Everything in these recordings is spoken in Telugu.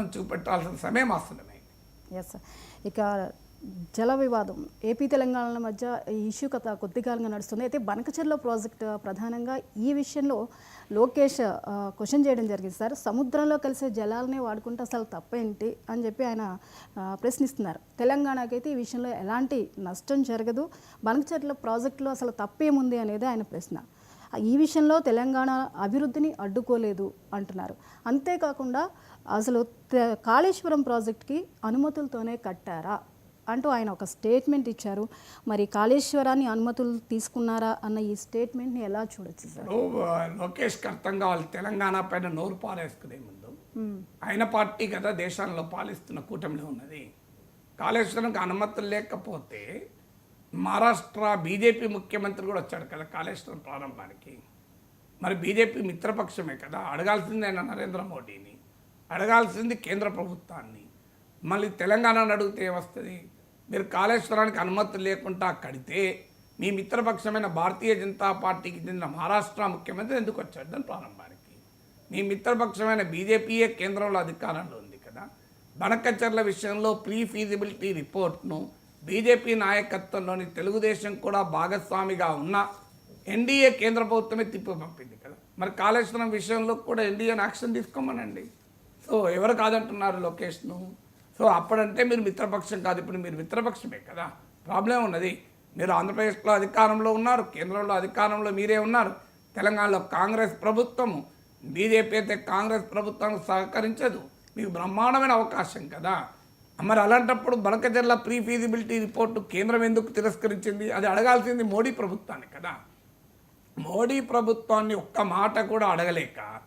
ప్రభుత్వం చూపెట్టాల్సిన సమయం ఆసన్నమైంది ఎస్ ఇక జల వివాదం. ఏపీ తెలంగాణల మధ్య ఈ ఇష్యూ కథ కొద్ది కాలంగా నడుస్తుంది. అయితే బనకచెర్ల ప్రాజెక్ట్ ప్రధానంగా ఈ విషయంలో లోకేష్ క్వశ్చన్ చేయడం జరిగింది. సార్ సముద్రంలో కలిసే జలాలనే వాడుకుంటే అసలు తప్పేంటి అని చెప్పి ఆయన ప్రశ్నిస్తున్నారు. తెలంగాణకైతే ఈ విషయంలో ఎలాంటి నష్టం జరగదు. బనకచెర్ల ప్రాజెక్టులో అసలు తప్పేముంది అనేది ఆయన ప్రశ్న. ఈ విషయంలో తెలంగాణ అభివృద్ధిని అడ్డుకోలేదు అంటున్నారు. అంతేకాకుండా అసలు కాళేశ్వరం ప్రాజెక్ట్కి అనుమతులతోనే కట్టారా? అంటూ ఆయన ఒక స్టేట్మెంట్ ఇచ్చారు. మరి కాళేశ్వరాన్ని అనుమతులు తీసుకున్నారా అన్న ఈ స్టేట్మెంట్ని ఎలా చూడొచ్చు సార్? లోకేష్కి అర్థం కావాలి. తెలంగాణ పైన నోరు పారేసుకునే ముందు ఆయన పార్టీ కదా దేశంలో పాలిస్తున్న కూటమిలో ఉన్నది. కాళేశ్వరంకి అనుమతులు లేకపోతే మహారాష్ట్ర బీజేపీ ముఖ్యమంత్రి కూడా వచ్చాడు కదా కాళేశ్వరం ప్రారంభానికి. మరి బీజేపీ మిత్రపక్షమే కదా అడగాల్సింది ఆయన నరేంద్ర మోడీని అడగాల్సింది కేంద్ర ప్రభుత్వాన్ని. మళ్ళీ తెలంగాణను అడిగితే ఏమొస్తుంది? మీరు కాళేశ్వరానికి అనుమతి లేకుండా కడితే మీ మిత్రపక్షమైన భారతీయ జనతా పార్టీకి చెందిన మహారాష్ట్ర ముఖ్యమంత్రి ఎందుకు వచ్చాడు దాని ప్రారంభానికి? మీ మిత్రపక్షమైన బీజేపీయే కేంద్రంలో అధికారంలో ఉంది కదా. బనకచర్ల విషయంలో ప్రీ ఫీజిబిలిటీ రిపోర్ట్ను బీజేపీ నాయకత్వంలోని తెలుగుదేశం కూడా భాగస్వామిగా ఉన్న ఎన్డీఏ కేంద్ర ప్రభుత్వమే తిప్పి పంపింది కదా. మరి కాళేశ్వరం విషయంలో కూడా ఎన్డీఏని యాక్షన్ తీసుకోమనండి. సో ఎవరు కాదంటున్నారు లోకేష్ను? సో అప్పుడంటే మీరు మిత్రపక్షం కాదు ఇప్పుడు మీరు మిత్రపక్షమే కదా. ప్రాబ్లం ఉన్నది. మీరు ఆంధ్రప్రదేశ్లో అధికారంలో ఉన్నారు కేంద్రంలో అధికారంలో మీరే ఉన్నారు. తెలంగాణలో కాంగ్రెస్ ప్రభుత్వము బీజేపీ అయితే కాంగ్రెస్ ప్రభుత్వానికి సహకరించదు. మీకు బ్రహ్మాండమైన అవకాశం కదా. మరి అలాంటప్పుడు బనకజర్ల ప్రీ ఫీజిబిలిటీ రిపోర్టు కేంద్రం ఎందుకు తిరస్కరించింది? అది అడగాల్సింది మోడీ ప్రభుత్వాన్ని కదా. మోడీ ప్రభుత్వాన్ని ఒక్క మాట కూడా అడగలేక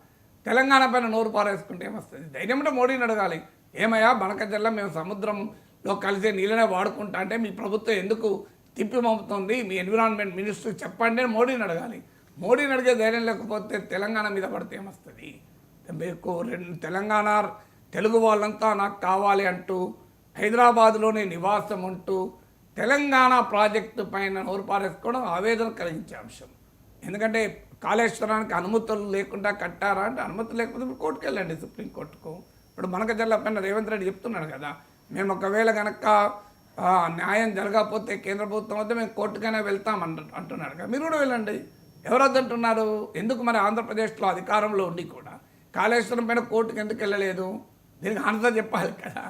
తెలంగాణ పైన నోరు పారేసుకుంటే ఏమొస్తుంది? ధైర్యం మోడీని అడగాలి. ఏమయ్యా బనకజల్ల మేము సముద్రంలో కలిసే నీళ్ళనే వాడుకుంటా అంటే మీ ప్రభుత్వం ఎందుకు తిప్పి పంపుతుంది మీ ఎన్విరాన్మెంట్ మినిస్టర్ చెప్పండి అని మోడీని అడగాలి. మోడీని అడిగే ధైర్యం లేకపోతే తెలంగాణ మీద పడితే ఏమొస్తుంది? మీకు రెండు తెలంగాణ తెలుగు వాళ్ళంతా నాకు కావాలి అంటూ హైదరాబాద్లోనే నివాసం ఉంటూ తెలంగాణ ప్రాజెక్టు పైన నోరు పారేసుకోవడం ఆవేదన కలిగించే అంశం. ఎందుకంటే కాళేశ్వరానికి అనుమతులు లేకుండా కట్టారా అంటే అనుమతి లేకపోతే మీరు కోర్టుకు వెళ్ళండి సుప్రీంకోర్టుకు ఇప్పుడు మనక జిల్లా పైన రేవంత్ రెడ్డి చెప్తున్నాడు కదా మేము ఒకవేళ కనుక న్యాయం జరగకపోతే కేంద్ర ప్రభుత్వం వద్ద మేము కోర్టుకైనా వెళ్తాం అంట అంటున్నాడు కదా. మీరు కూడా వెళ్ళండి. ఎవరొద్దంటున్నారు ఎందుకు మరి ఆంధ్రప్రదేశ్లో అధికారంలో ఉండి కూడా? కాళేశ్వరం పైన కోర్టుకు ఎందుకు వెళ్ళలేదు? దీనికి ఆన్సర్ చెప్పాలి కదా.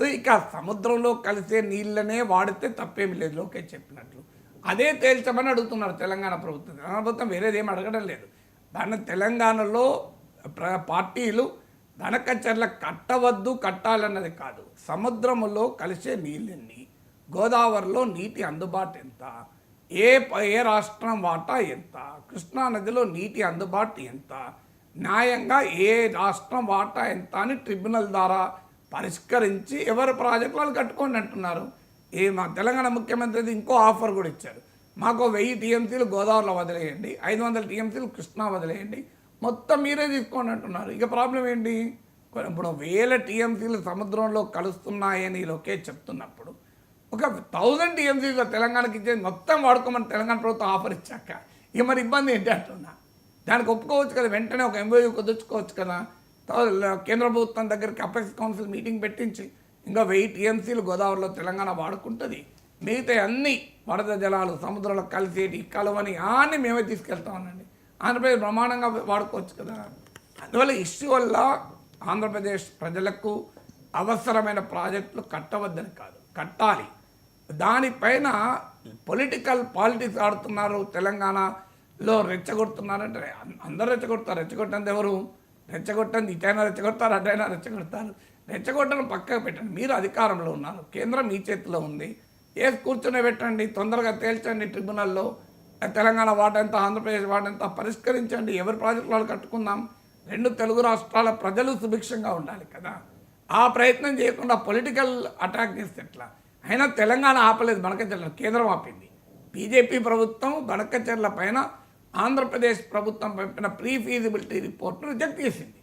సో ఇక సముద్రంలో కలిసే నీళ్ళనే వాడితే తప్పేమి లేదు లోకే చెప్పినట్లు. అదే తేల్చమని అడుగుతున్నారు తెలంగాణ ప్రభుత్వం. తెలంగాణ ప్రభుత్వం వేరేది అడగడం లేదు. దాన్ని తెలంగాణలో ప్ర- పార్టీలు ధనకచర్ల కట్టవద్దు కట్టాలన్నది కాదు. సముద్రములో కలిసే నీళ్ళెన్ని గోదావరిలో నీటి అందుబాటు ఎంత ఏ ఏ రాష్ట్రం వాటా ఎంత కృష్ణా నదిలో నీటి అందుబాటు ఎంత న్యాయంగా ఏ రాష్ట్రం వాటా ఎంత అని ట్రిబ్యునల్ ద్వారా పరిష్కరించి ఎవరు ప్రాజెక్టులు వాళ్ళు కట్టుకోండి అంటున్నారు. ఈ మా తెలంగాణ ముఖ్యమంత్రి ఇంకో ఆఫర్ కూడా ఇచ్చారు. మాకు వెయ్యి టీఎంసీలు గోదావరిలో వదిలేయండి ఐదు వందల టీఎంసీలు కృష్ణా వదిలేయండి మొత్తం మీరే తీసుకోండి అంటున్నారు. ఇక ప్రాబ్లం ఏంటి? ఇప్పుడు వేల టీఎంసీలు సముద్రంలో కలుస్తున్నాయని లోకే చెప్తున్నప్పుడు ఒక థౌజండ్ టీఎంసీలు తెలంగాణకి ఇచ్చేది మొత్తం వాడుకోమని తెలంగాణ ప్రభుత్వం ఆఫర్ ఇచ్చాక ఇక మరి ఇబ్బంది ఏంటి అంటున్నా? దానికి ఒప్పుకోవచ్చు కదా వెంటనే ఒక ఎంఓయూ కుదుర్చుకోవచ్చు కదా. కేంద్ర ప్రభుత్వం దగ్గరికి అపెక్స్ కౌన్సిల్ మీటింగ్ పెట్టించి ఇంకా వెయ్యి టీఎంసీలు గోదావరిలో తెలంగాణ వాడుకుంటుంది. మిగతా అన్ని వరద జలాలు సముద్రంలో కలిసేటి కలవని అన్ని మేమే తీసుకెళ్తామనండి ఆంధ్రప్రదేశ్ బ్రహ్మాండంగా వాడుకోవచ్చు కదా. అందువల్ల ఇష్యూ వల్ల ఆంధ్రప్రదేశ్ ప్రజలకు అవసరమైన ప్రాజెక్టులు కట్టవద్దని కాదు కట్టాలి. దానిపైన పొలిటికల్ పాలిటిక్స్ ఆడుతున్నారు తెలంగాణలో రెచ్చగొడుతున్నారంటే అం- అందరూ రెచ్చగొడతారు. రెచ్చగొట్టంది ఎవరు? రెచ్చగొట్టండి ఇటైనా రెచ్చగొడతారు అటైనా రెచ్చగొడతారు. రెచ్చగొట్టడం పక్కకు పెట్టండి మీరు అధికారంలో ఉన్నారు కేంద్రం మీ చేతిలో ఉంది. ఏ కూర్చునే పెట్టండి తొందరగా తేల్చండి ట్రిబ్యునల్లో. తెలంగాణ వాటంతా ఆంధ్రప్రదేశ్ వాటంతా పరిష్కరించండి ఎవరి ప్రాజెక్టులు వాళ్ళు కట్టుకుందాం. రెండు తెలుగు రాష్ట్రాల ప్రజలు సుభిక్షంగా ఉండాలి కదా. ఆ ప్రయత్నం చేయకుండా పొలిటికల్ అటాక్ చేస్తే ఎట్లా? అయినా తెలంగాణ ఆపలేదు బనకచర్ల కేంద్రం ఆపింది. బీజేపీ ప్రభుత్వం బనకచర్ల పైన ఆంధ్రప్రదేశ్ ప్రభుత్వం పంపిన ప్రీ ఫీజిబిలిటీ రిపోర్ట్ను రిజెక్ట్ చేసింది.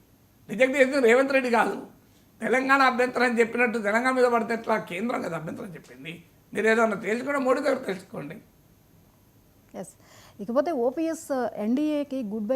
రిజెక్ట్ చేసింది రేవంత్ రెడ్డి కాదు. తెలంగాణ అభ్యంతరం చెప్పినట్టు తెలంగాణ మీద పడితే ఎట్లా? కేంద్రం కదా అభ్యంతరం చెప్పింది. మీరు ఏదన్నా తెలుసుకోవడం మోడీ దగ్గర తెలుసుకోండి. ఇకపోతే ఓపీఎస్ ఎన్డీఏకి గుడ్ బై